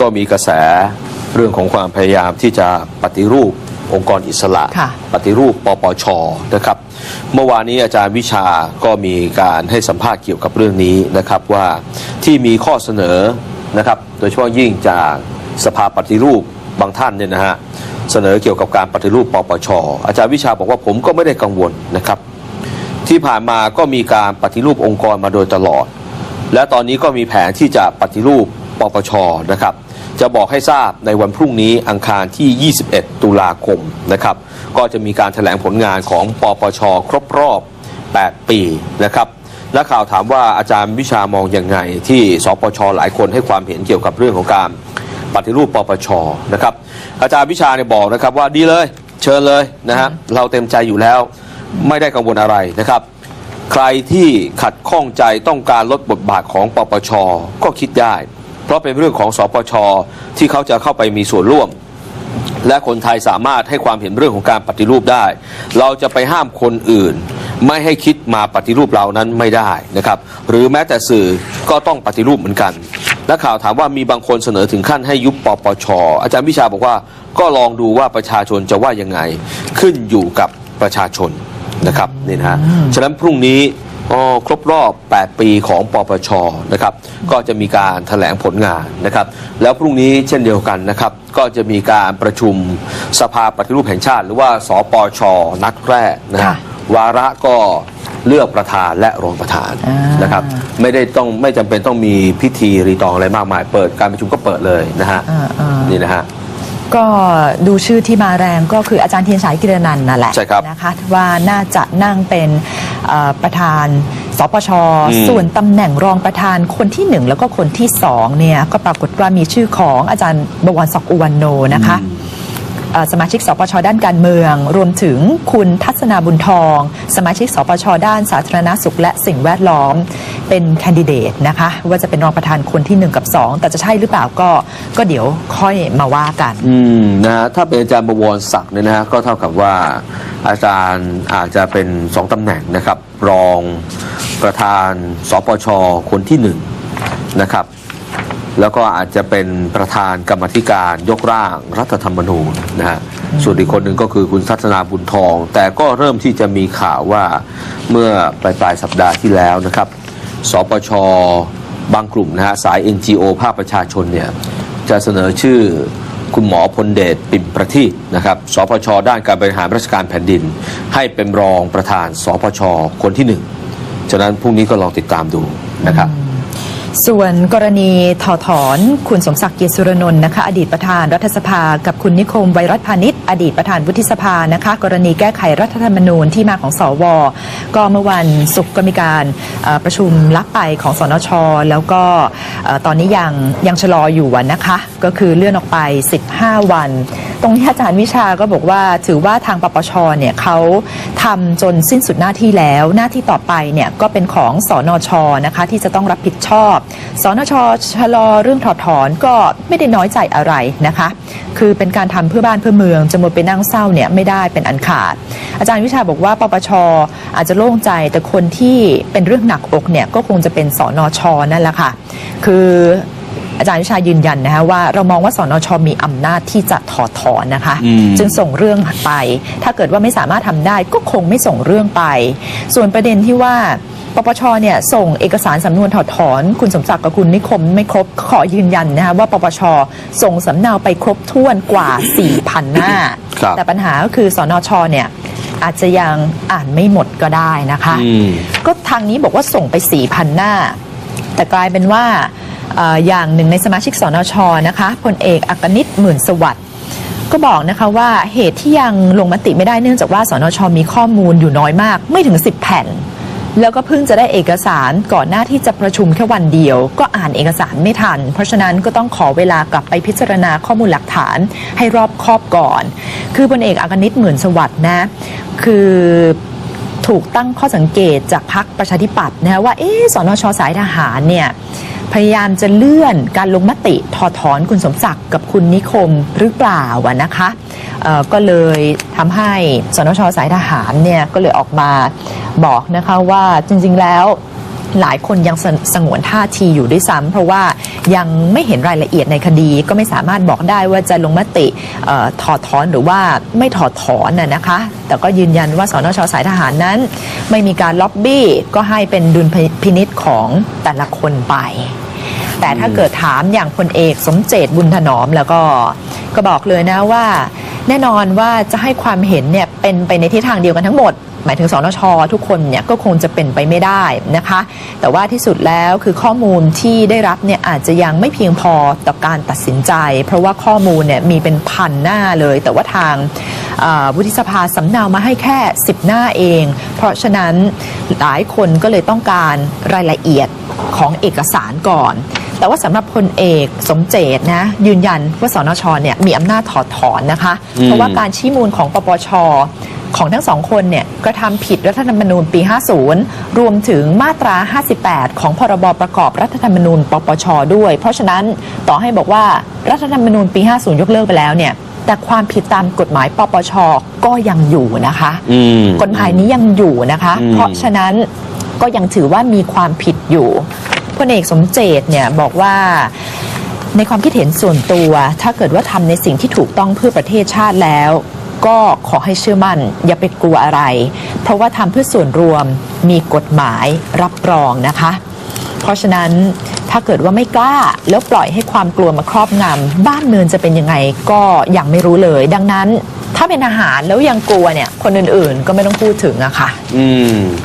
ก็มีกระแสเรื่องของความพยายามที่จะปฏิรูปองค์กรอิสระค่ะปฏิรูปปปชนะครับ เมื่อวานนี้อาจารย์วิชาก็มีการให้สัมภาษณ์เกี่ยวกับเรื่องนี้นะครับว่าที่มีข้อเสนอนะครับโดยเฉพาะยิ่งจากสภาปฏิรูปบางท่านเนี่ยนะฮะเสนอเกี่ยวกับการปฏิรูปปปชอาจารย์วิชาบอกว่าผมก็ไม่ได้กังวลนะครับ ที่ผ่านมาก็มีการปฏิรูปองค์กรมาโดยตลอด และตอนนี้ก็มีแผนที่จะปฏิรูปปปชนะครับ จะบอกให้ทราบในวันพรุ่งนี้อังคารที่ 21 ตุลาคมนะครับ ก็จะมีการแถลงผลงานของปปช ครบรอบ 8 ปีนะครับนักข่าวถามว่าอาจารย์วิชามองยังไง ที่สปชหลายคนให้ความเห็นเกี่ยวกับเรื่องของการปฏิรูปปปชนะครับ อาจารย์วิชาเนี่ยบอกนะครับว่าดีเลยเชิญเลยนะฮะเราเต็มใจอยู่แล้วไม่ได้กังวลอะไรนะครับ ใครที่ขัดข้องใจต้องการลดบทบาทของปปชก็คิดได้ เพราะเป็นเรื่องของสปชที่เขาจะเข้าไปมีส่วนร่วม และคนไทยสามารถให้ความเห็นเรื่องของการปฏิรูปได้ เราจะไปห้ามคนอื่น ไม่ให้คิดมาปฏิรูปเรานั้นไม่ได้นะครับหรือแม้แต่สื่อก็ต้องปฏิรูปเหมือนกันและข่าวถามว่ามีบางคนเสนอถึงขั้นให้ยุบปปชอาจารย์วิชาบอกว่าก็ลองดูว่าประชาชนจะว่ายังไง ขึ้นอยู่กับประชาชนนะครับนี่นะฮะฉะนั้นพรุ่งนี้ อ๋อครบรอบ 8 ปีของปปชนะครับก็จะมีการแถลงผลงานนะครับ แล้วพรุ่งนี้เช่นเดียวกันนะครับ ก็จะมีการประชุมสภาปฏิรูปแห่งชาติ หรือว่าสปชนัดแรกนะฮะค่ะวาระก็เลือกประธานและรองประธานอ่านนะครับ ไม่ได้ต้องไม่จำเป็นต้องมีพิธีรีตองอะไรมากมาย เปิดการประชุมก็เปิดเลยนะฮะอ่าอ่านี่นะฮะก็ดูชื่อที่มาแรงก็คืออาจารย์เทียนสายกิรนันท์นั่นแหละใช่ครับนะคะว่าน่าจะนั่งเป็นเอ่อ ประธานสปชอืมส่วนตำแหน่งรองประธานคนที่หนึ่งแล้วก็คนที่สองเนี่ยก็ปรากฏว่ามีชื่อของอาจารย์บวรศักดิ์อุวันโนนะคะเอ่อสมาชิกสปชด้านการเมือง รวมถึงคุณทัศนาบุญทอง สมาชิกสปชด้านสาธารณสุขและสิ่งแวดล้อม เป็นแคนดิเดตนะคะว่าจะเป็นรองประธานคนที่หนึ่งกับสองแต่จะใช่หรือเปล่าก็ก็เดี๋ยวค่อยมาว่ากันอืมนะฮะถ้าเป็นอาจารย์บวรศักดิ์เนี่ยนะฮะก็เท่ากับว่าอาจารย์อาจจะเป็นสองตำแหน่งนะครับ รองประธานสปชคนที่หนึ่งนะครับแล้วก็อาจจะเป็นประธานกรรมธิการยกร่างรัฐธรรมนูญนะฮะส่วนอีกคนหนึ่งก็คือคุณทัศนาบุญทอง แต่ก็เริ่มที่จะมีข่าวว่าเมื่อปลายปลายสัปดาห์ที่แล้วนะครับ สปช บางกลุ่มนะฮะสาย NGO ภาคประชาชนเนี่ยจะเสนอชื่อคุณหมอพลเดชปิ่มประทีปนะครับสปช ด้านการบริหารราชการแผ่นดิน ให้เป็นรองประธานสปช คนที่หนึ่งฉะนั้นพรุ่งนี้ก็ลองติดตามดูนะครับส่วนกรณีถอดถอนคุณสมศักดิ์เกียรติสุรนนท์นะคะอดีตประธานรัฐสภากับคุณนิคมไวรัชพานิช อดีตประธานวุฒิสภานะคะ กรณีแก้ไขรัฐธรรมนูญที่มาของสว ก็เมื่อวันศุกร์ก็มีการประชุมลักไปของสนช แล้วก็ตอนนี้ยังยังชะลออยู่นะคะ ก็คือเลื่อนออกไป 15 วัน ตรงนี้อาจารย์วิชาก็บอกว่าถือว่าทางปปชเนี่ยเขาทำจนสิ้นสุดหน้าที่แล้ว หน้าที่ต่อไปเนี่ยก็เป็นของสอนชนะคะที่จะต้องรับผิดชอบ สนชชะลอเรื่องถอดถอนก็ไม่ได้น้อยใจอะไรนะคะ คือเป็นการทำเพื่อบ้านเพื่อเมืองจะหมดไปนั่งเศร้าเนี่ยไม่ได้เป็นอันขาด อาจารย์วิชาบอกว่าปปชอาจจะโล่งใจแต่คนที่เป็นเรื่องหนักอกเนี่ยก็คงจะเป็นสอนชนั่นแหละค่ะ คืออาจารย์วิชายืนยันนะคะว่าเรามองว่าสนชมีอำนาจที่จะถอดถอนนะคะอืมจึงส่งเรื่องไป ถ้าเกิดว่าไม่สามารถทำได้ก็คงไม่ส่งเรื่องไป ส่วนประเด็นที่ว่า ปปชเนี่ยส่งเอกสารสำนวนถอดถอน คุณสมศักดิ์กับคุณนิคมไม่ครบขอยืนยันนะคะว่าปปชส่งสำเนาไปครบถ้วนกว่า 4,000 หน้า ครับ แต่ปัญหาก็คือสนชเนี่ยอาจจะยังอ่านไม่หมดก็ได้นะคะ อืม ก็ทางนี้บอกว่าส่งไป 4,000 หน้า แต่กลายเป็นว่าเอ่ออย่างหนึ่งในสมาชิกสนชนะคะพลเอกอักนิตหมื่นสวัสดิ์ก็บอกนะคะว่าเหตุที่ยังลงมติไม่ได้เนื่องจากว่าสนชมีข้อมูลอยู่น้อยมาก ไม่ถึง 10 แผ่น แล้วก็เพิ่งจะได้เอกสารก่อนหน้าที่จะประชุมแค่วันเดียว ก็อ่านเอกสารไม่ทัน เพราะฉะนั้นก็ต้องขอเวลากลับไปพิจารณาข้อมูลหลักฐานให้รอบคอบก่อน คือพลเอกอากนิตหมื่นสวัสด์นะ คือถูกตั้งข้อสังเกตจากพักประชาธิปัตย์นะว่าเอ๊สนชสายทหารเนี่ย พยายามจะเลื่อนการลงมติถอดถอนคุณสมศักดิ์กับคุณนิคมหรือเปล่าวะนะคะก็เลยทำให้สนชสายทหารเนี่ยก็เลยออกมาบอกนะคะว่าจริงๆแล้ว หลายคนยังสสงวนท่าทีอยู่ด้วยซ้ำเพราะว่ายังไม่เห็นรายละเอียดในคดี ก็ไม่สามารถบอกได้ว่าจะลงมติเออถอดถอนหรือว่าไม่ถอดถอนน่ะนะคะ แต่ก็ยืนยันว่าสนชสายทหารนั้น ไม่มีการล็อบบี้ก็ให้เป็นดุลพินิษของแต่ละคนไป แต่ถ้าเกิดถามอย่างพลเอกสมเจตบุญถนอมแล้วก็ก็บอกเลยนะว่า แน่นอนว่าจะให้ความเห็นเนี่ยเป็นไปในทิศทางเดียวกันทั้งหมด หมายถึงสนชทุกคนเนี่ยก็คงจะเป็นไปไม่ได้นะคะ แต่ว่าที่สุดแล้วคือข้อมูลที่ได้รับเนี่ยอาจจะยังไม่เพียงพอต่อการตัดสินใจ เพราะว่าข้อมูลเนี่ยมีเป็นพันหน้าเลย แต่ว่าทางอ่าวุฒิสภาสำเนามาให้แค่ 10 หน้าเอง เพราะฉะนั้นหลายคนก็เลยต้องการรายละเอียดของเอกสารก่อน แต่ว่าสำหรับพลเอกสมเจตนะยืนยันว่าสนชเนี่ยมีอำนาจถอดถอนนะคะอืมเพราะว่าการชี้มูลของปปช ของทั้งสองคนเนี่ยกระทำผิดรัฐธรรมนูญปี 50 รวมถึงมาตรา 58 ของพรบประกอบรัฐธรรมนูญ ปปช ด้วย เพราะฉะนั้นต่อให้บอกว่ารัฐธรรมนูญปี 50 ยกเลิกไปแล้วเนี่ยแต่ความผิดตามกฎหมายปปชก็ยังอยู่นะคะอืมกฎหมายนี้ยังอยู่นะคะอืมเพราะฉะนั้นก็ยังถือว่ามีความผิดอยู่พลเอกสมเจตเนี่ยบอกว่าในความคิดเห็นส่วนตัว ถ้าเกิดว่าทำในสิ่งที่ถูกต้องเพื่อประเทศชาติแล้ว ก็ขอให้เชื่อมั่น อย่าไปกลัวอะไร เพราะว่าทำเพื่อส่วนรวมมีกฎหมายรับรองนะคะ เพราะฉะนั้นถ้าเกิดว่าไม่กล้าแล้วปล่อยให้ความกลัวมาครอบงำบ้านเมืองจะเป็นยังไงก็ยังไม่รู้เลย ดังนั้นถ้าเป็นอาหารแล้วยังกลัวเนี่ยคนอื่นๆก็ไม่ต้องพูดถึงอะค่ะ อืม